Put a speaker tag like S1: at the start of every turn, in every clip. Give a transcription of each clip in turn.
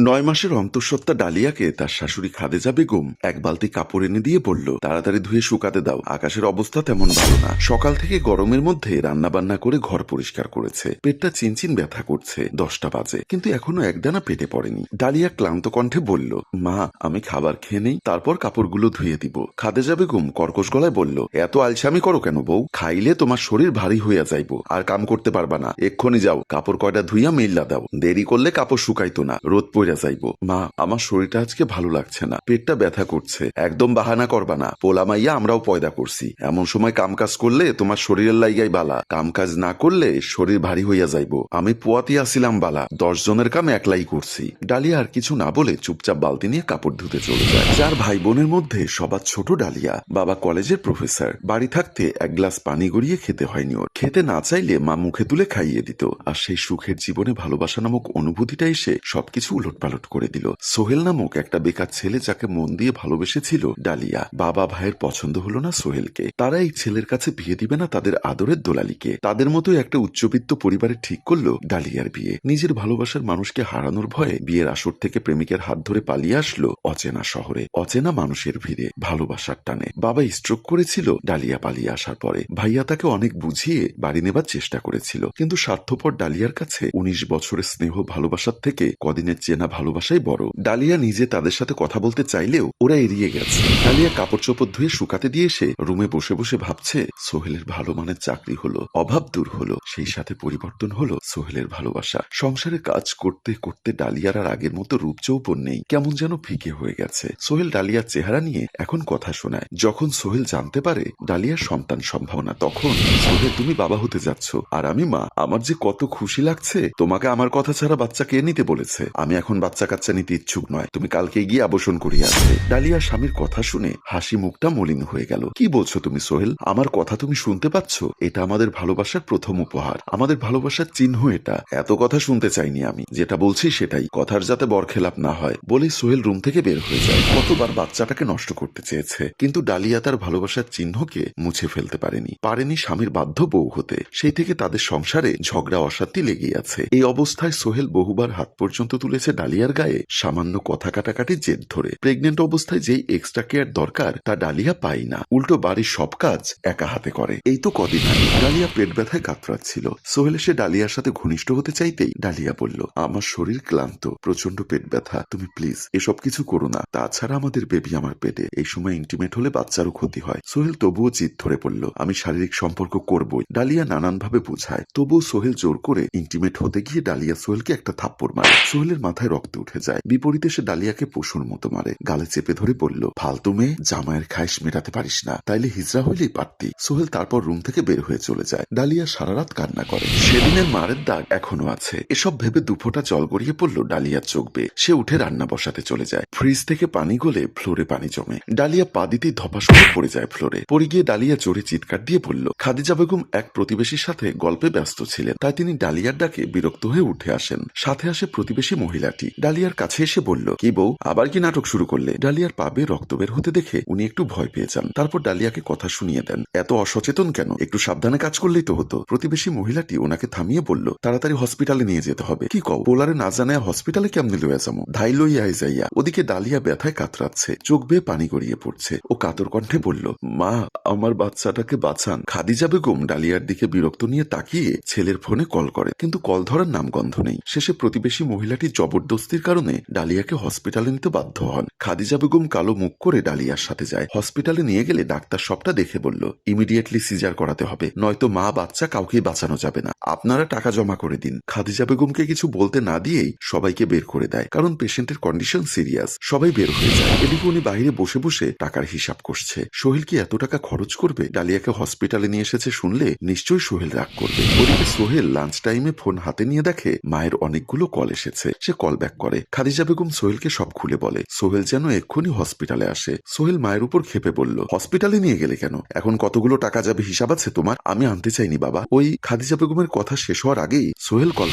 S1: নয় মাসের অন্তঃসত্ত্বা ডালিয়াকে তার শাশুড়ি খাদেজা বেগম এক বালতি কাপড় এনে দিয়ে বলল, তাড়াতাড়ি ধুয়ে শুকাতে দাও। আকাশের অবস্থা তেমন ভালো না। সকাল থেকে গরমের মধ্যে রান্না বান্না করে ঘর পরিষ্কার করেছে। পেটটা চিনচিন ব্যথা করছে। দশটা বাজে। কিন্তু এখনও একদানা পেটে পড়েনি। ডালিয়া ক্লান্ত কণ্ঠে বলল, মা, আমি খাবার খেয়ে নেই। তারপর কাপড়গুলো ধুয়ে দিব। খাদেজা বেগম কর্কশ গলায় বলল, এত আলসামি করো কেন বউ? খাইলে তোমার শরীর ভারী হইয়া যাইব। আর কাম করতে পারবা না। এক্ষুনি যাও। কাপড় কয়টা ধুইয়া মেইল্লা দাও। দেরি করলে কাপড় শুকাইতো না। রোদ পইরা যাইব। মা, আমার শরীরটা আজকে ভালো লাগছে না। পেটটা ব্যথা করছে। একদম বাহানা করবা না। পোলা মাইয়া, আমরাও পয়দা করছি। এমন সময় কামকাজ করলে তোমার শরীরের লাইগাই বালা। কামকাজ না করলে শরীর ভারী হইয়া যাইব। আমি পোয়াতি আসিলাম বালা। দশ জনের কাম একলাই করছি। ডালিয়া আর কিছু না বলে চুপচাপ বালতি নিয়ে কাপড় ধুতে চলে যায়। চার ভাই বোনের মধ্যে সবার ছোট ডালিয়া। বাবা কলেজের প্রফেসর। বাড়ি থাকতে এক গ্লাস পানি গড়িয়ে খেতে হয়নি ওর। খেতে না চাইলে মা মুখে তুলে খাইয়ে দিত। আর সেই সুখের জীবনে ভালোবাসা নামক অনুভূতিটা এসে সবকিছু উলটপালট করে দিল। সোহেল নামক একটা বেকার ছেলে যাকে মন দিয়ে ভালোবেসেছিল, ডালিয়া। বাবা ভাইয়ের পছন্দ হলো না সোহেলকে। তারা এই ছেলের কাছে বিয়ে দিবে না তাদের আদরের দোলালিকে। তাদের মতো একটা উচ্চবিত্ত পরিবারে ঠিক করল ডালিয়ার বিয়ে। নিজের ভালোবাসার মানুষকে হারানোর ভয়ে বিয়ের আসর থেকে প্রেমিকের হাত ধরে পালিয়ে আসলো অচেনা শহরে। অচেনা মানুষের ভিড়ে, ভালোবাসার টানে। বাবা স্ট্রোক করেছিল, ডালিয়া পালিয়ে আসার পরে। ভাইয়া তাকে অনেক বুঝিয়ে বাড়ি নেবার চেষ্টা করেছিল। কিন্তু স্বার্থপর ডালিয়ার কাছে উনিশ বছরের স্নেহ ভালোবাসার থেকে কদিনের চেনা ভালোবাসাই বড়। ডালিয়া নিজে তাদের সাথে কথা বলতে চাইলেও ওরা এড়িয়ে গেছে। ডালিয়া কাপড় চোপড় ধুয়ে শুকাতে দিয়ে এসে রুমে বসে বসে ভাবছে, সোহেলের ভালো মানের চাকরি হলো, অভাব দূর হলো, সেই সাথে পরিবর্তন হলো সোহেলের ভালোবাসা। সংসারে কাজ করতে করতে ডালিয়ার আর আগের মতো রূপ যৌবন নেই, কেমন যেন ফিকে হয়ে গেছে। সোহেল ডালিয়ার চেহারা নিয়ে এখন কথা শোনায়। যখন সোহেল জানতে পারে ডালিয়ার সন্তান সম্ভাবনা, তখন, সোহেল, তুমি বাবা হতে যাচ্ছ, আর আমি মা। আমার যে কত খুশি লাগছে, তোমাকে আমার কথা ছাড়া বাচ্চা কে নিতে বলেছে? আমি এখন বাচ্চা কাচ্চা নিতে ইচ্ছুক নয়। তুমি কালকে গিয়ে আবসন করিয়ে আসবে। ডালিয়া স্বামীর কথা শুনে হাসি মুখটা মলিন হয়ে গেল। কি বলছো তুমি, সোহেল? আমার কথা তুমি শুনতে পাচ্ছ? এটা আমাদের ভালোবাসার প্রথম উপহার। আমাদের ভালোবাসার চিহ্ন এটা। এত কথা শুনতে চাইনি আমি। যেটা বলছি সেটাই। কথার যাতে বরখেলাপ না হয়। বলেই সোহেল রুম থেকে বের হয়ে যায়। কতবার বাচ্চাটাকে নষ্ট করতে চেয়েছে। কিন্তু ডালিয়া তার ভালোবাসার চিহ্নকে মুছে ফেলতে পারেনি। পারেনি স্বামীর বাধ্য বউ হতে। সেই থেকে তাদের সংসারে ঝগড়া, অশান্তি লেগেই আছে। এই অবস্থায় সোহেল বহুবার হাত পর্যন্ত তুলেছে ডালিয়ার গায়ে সামান্য কথা কাটাকাটি জেদ ধরে। প্রেগনেন্ট অবস্থায় যেই এক্সট্রা কেয়ার দরকার, তা ডালিয়া পাই না। উল্টো বাড়ির সব কাজ একা হাতে করে। এই তো কদিন আগে ডালিয়া পেট ব্যথায় কাতরাচ্ছিল। সোহেল এসে ডালিয়ার সাথে ঘনিষ্ঠ হতে চাইতেই ডালিয়া বলল, আমার শরীর ক্লান্ত প্রচণ্ড পেট ব্যথা। তুমি প্লিজ এসব কিছু করো না। তাছাড়া আমাদের বেবি আমার পেটে। এই সময় ইন্টিমেট হলে বাচ্চারও ক্ষতি হয়। সোহেল তবুও জিদ ধরে পড়ল আমি শারীরিক সম্পর্ক করবই। ডালিয়া নানানভাবে বোঝায়। তবুও সোহেল জোর করে ইন্টিমেট হতে গিয়ে ডালিয়া সোহেলকে একটা থাপ্পড় মারে। সোহেলের মাথায় রক্ত উঠে যায়। বিপরীতে সে ডালিয়াকে পশুর মতো মারে। গালে চেপে ধরে বলল, ফালতু মেয়ে জামায়ের খাইশ মেটাতে পারিস না। তাইলে হিজড়া হইলেই পারতি। সোহেল তারপর রুম থেকে বের হয়ে চলে যায়। ডালিয়া সারা রাত কান্না করে। সেদিনের মারের দাগ এখনও আছে। এসব ভেবে দুফোটা জল গড়িয়ে পড়ল ডালিয়ার চোখ বেয়ে। সে উঠে রান্না বসাতে চলে যায়। ফ্রিজ থেকে পানি গলে ফ্লোরে পানি জমে। ডালিয়া পা দিতেই ধপাস করে পড়ে যায় ফ্লোরে। পড়ে গিয়ে ডালিয়া জোরে চিৎকার দিয়ে বলল, খাদিজা বেগম এক প্রতিবেশীর সাথে গল্পে ব্যস্ত ছিলেন। তাই তিনি ডালিয়ার ডাকে বিরক্ত হয়ে উঠে আসেন। সাথে আসে প্রতিবেশী মহিলাটি। ডালিয়ার কাছে এসে বলল, কি বউ, আবার কি নাটক শুরু করলে? ডালিয়ার পাবে রক্ত বের হতে দেখে উনি একটু ভয় পেয়ে যান। তারপর ডালিয়াকে কথা শুনিয়ে দেন, এত অসচেতন কেন? একটু সাবধানে কাজ করলেই তো হতো। প্রতিবেশী মহিলাটি ওনাকে থামিয়ে বলল, তাড়াতাড়ি হসপিটালে নিয়ে যেতে হবে। কি কও পোলারে না জানায় হসপিটালে কেমনি লইয়া যাব ধাই লইয়া যাইয়া। ওদিকে ডালিয়া ব্যথায় কাতরাচ্ছে, চোখ বেয়ে পানি গড়িয়ে পড়ছে। ও কাতর কণ্ঠে বলল, মা, আমার বাচ্চাটাকে বাঁচান। খাদিজা বেগম ডালিয়ার দিকে বিরক্ত নিয়ে তাকিয়ে ছেলের ফোনে কল করে, কিন্তু কল ধরার নাম গন্ধ নেই। শেষে প্রতিবেশী মহিলাটির জবরদস্তির কারণে ডালিয়াকে হসপিটালে নিতে বাধ্য হন। খাদিজা বেগম কালো মুখ করে ডালিয়ার সাথে যায়। হসপিটালে নিয়ে গেলে ডাক্তার সবটা দেখে বলল ইমিডিয়েটলি সিজার করাতে হবে, নয়তো মা বাচ্চা কাউকেই বাঁচানো যাবে না। আপনারা টাকা জমা করে দিন। খাদিজা বেগমকে কিছু বলতে না দিয়েই সবাইকে বের করে দেয়, কারণ পেশেন্টের কন্ডিশন সিরিয়াস। সবাই বের হয়ে যায়। এদিকে উনি বাইরে বসে বসে টাকার হিসাব করছে। সোহেল কি এত টাকা খরচ করবে? ডালিয়াকে হসপিটালে নিয়ে এসেছে শুনলে নিশ্চয়ই সোহেল রাগ করবে। ওদিকে সোহেল লাঞ্চ টাইমে ফোন হাতে নিয়ে দেখে মায়ের অনেকগুলো কল এসেছে। সে কল ব্যাক করে খাদিজা বেগম সোহেলকে সব খুলে বলে সোহেল যেন এক্ষুনি হসপিটালে আসে সোহেল মায়ের উপর খেপে বলল হসপিটালে নিয়ে গেলে কেন এখন কতগুলো টাকা যাবে হিসাব আছে তোমার আমি আনতে চাইনি বাবা ওই খাদিজা বেগমের কথা শেষ হওয়ার আগেই সোহেল কল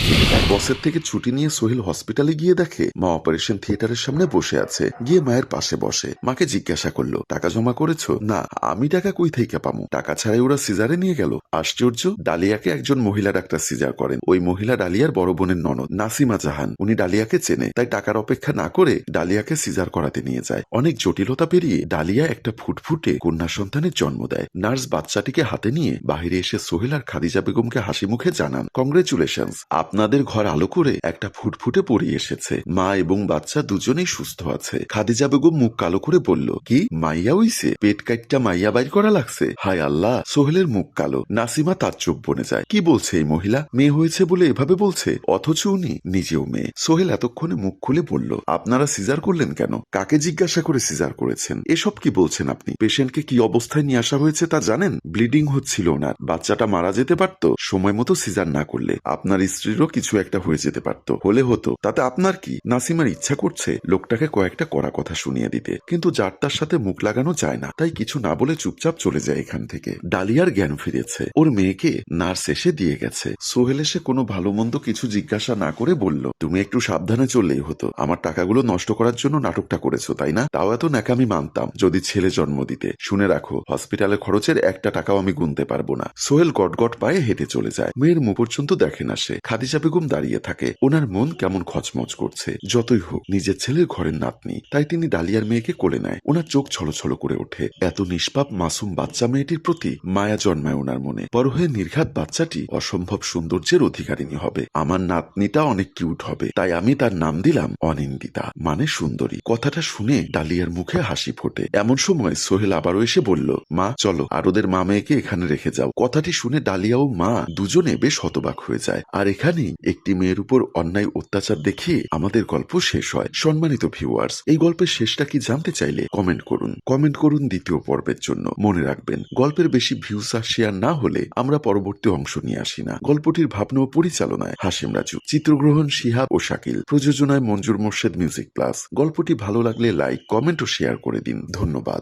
S1: বসের থেকে ছুটি নিয়ে সোহেল হসপিটালে গিয়ে দেখে মা অপারেশন থিয়েটারের সামনে বসে আছে গিয়ে মায়ের পাশে বসে মাকে জিজ্ঞাসা করল টাকা জমা করেছ না আমি টাকা কই থেকে পামু টাকা ছাড়াই ওরা সিজারে নিয়ে গেল আশ্চর্য ডালিয়াকে একজন মহিলা ডাক্তার সিজার করেন ওই মহিলা ডালিয়ার বড় বোনের ননদ নাসিমা জাহান উনি ডালিয়াকে ডালিয়াকে চেনে, তাই টাকার অপেক্ষা না করে ডালিয়াকে সিজার করাতে নিয়ে যায়। অনেক জটিলতা পেরিয়ে ডালিয়া একটা ফুটফুটে কন্যা সন্তানের জন্ম দেয়। নার্স বাচ্চাটিকে হাতে নিয়ে বাহিরে এসে সোহেল আর খাদিজা বেগমকে হাসি মুখে জানান কংগ্রেচুলেশন আপনাদের ঘর আলো করে একটা ফুটফুটে পড়ি এসেছে। মা এবং বাচ্চা দুজনেই সুস্থ আছে। খাদিজা বেগম মুখ কালো করে বলল, কি, মাইয়া হইছে? পেট কাটটা মাইয়া বাইর করা লাগছে? হায় আল্লাহ, সোহেলের মুখ কালো। নাসিমা তার চোখ বনে যায়। কি বলছে এই মহিলা? মেয়ে হয়েছে বলে এভাবে বলছে? অথচ উনি নিজেও মেয়ে। সোহেল এতক্ষণে মুখ খুলে বলল, আপনারা সিজার করলেন কেন? কাকে জিজ্ঞাসা করে সিজার করেছেন? এসব কি বলছেন আপনি? পেশেন্টকে কি অবস্থায় নিয়ে আসা হয়েছে তা জানেন? ব্লিডিং হচ্ছিল ওনার। বাচ্চাটা মারা যেতে পারত? সময় মতো সিজার না করলে আপনার স্ত্রীরও কিছু একটা হয়ে যেতে পারত। হলে হতো। তাতে আপনার কি? নাসিমার ইচ্ছা করছে লোকটাকে কয়েকটা কড়া কথা শুনিয়ে দিতে। কিন্তু যার তার সাথে মুখ লাগানো যায় না। তাই কিছু না বলে চুপচাপ চলে যায় এখান থেকে। ডালিয়ার জ্ঞান ফিরেছে। ওর মেয়েকে নার্স এসে দিয়ে গেছে। সোহেল এসে কোনো ভালো মন্দ কিছু জিজ্ঞাসা না করে বলল, তুমি একটু সাবধানে চললেই হতো। আমার টাকাগুলো নষ্ট করার জন্য নাটকটা করেছ, তাই না? তাও এত ন্যাকামি মানতাম, যদি ছেলে জন্ম দিতে। শুনে রাখো, হসপিটালে খরচের একটা টাকাও আমি গুনতে পারব না। সোহেল গটগট পায়ে হেঁটে চলে যায়। মেয়ের মুখ পর্যন্ত দেখে না সে। খাদিজা বেগম দাঁড়িয়ে থাকে। ওনার মন কেমন খচমচ করছে। যতই হোক, নিজের ছেলের ঘরের নাতনি। তাই তিনি ডালিয়ার মেয়েকে কোলে নেয়। ওনার চোখ ছলছল করে ওঠে। এত নিষ্পাপ, মাসুম বাচ্চা মেয়েটির প্রতি মায়া জন্মায় ওনার মনে। বড় হয়ে নির্ঘাত বাচ্চাটি অসম্ভব সৌন্দর্যের অধিকারিণী হবে। আমার নাতনিটা অনেক কিউট হবে। তাই আমি তার নাম দিলাম অনিন্দিতা মানে সুন্দরী। কথাটা শুনে ডালিয়ার মুখে হাসি ফোটে। এমন সময় সোহেল আবারও এসে বলল, মা, চলো, আর ওদের মা মেয়েকে এখানে রেখে যাও। কথাটি শুনে ডালিয়া ও মা দুজনে বেশ হতবাক হয়ে যায়। আর এখানেই একটি মেয়ের উপর অন্যায় অত্যাচার দেখিয়ে আমাদের গল্প শেষ হয়। সম্মানিত ভিউয়ার্স, এই গল্পের শেষটা কি জানতে চাইলে কমেন্ট করুন। কমেন্ট করুন দ্বিতীয় পর্বের জন্য। মনে রাখবেন, গল্পের বেশি ভিউস আর শেয়ার না হলে আমরা পরবর্তী অংশ নিয়ে আসি না। গল্পটির ভাবনা ও পরিচালনায় হাসিম রাজু, চিত্রগ্রহণ শিহাব ও শাকিল। প্রযোজনায় মঞ্জুর মোর্শেদ মিউজিক প্লাস। গল্পটি ভালো লাগলে লাইক, কমেন্ট ও শেয়ার করে দিন। ধন্যবাদ।